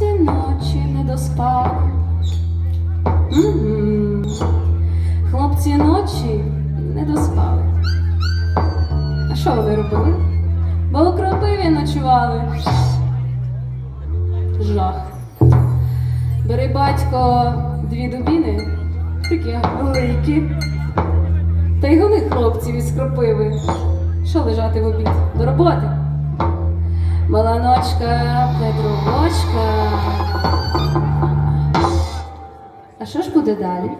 Хлопці ночі не доспали. Хлопці ночі не доспали. А що вони робили? Бо у кропиві ночували. Жах. Бери батько дві дубіни, такі великі. Та й гони хлопців із кропиви. Що лежати в обід? До роботи. Мала ночка, Петровочка. А що ж буде далі?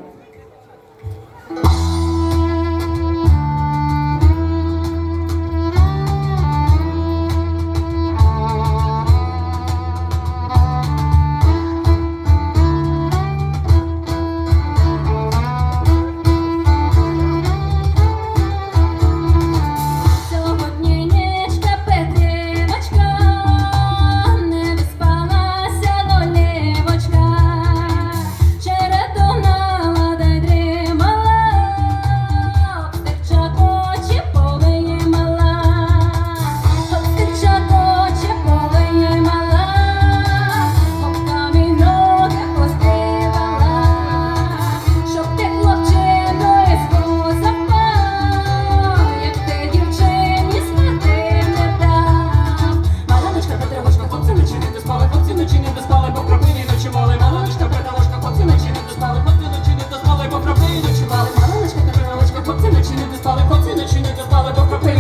стали, коци не чинять, опали, бо пропили.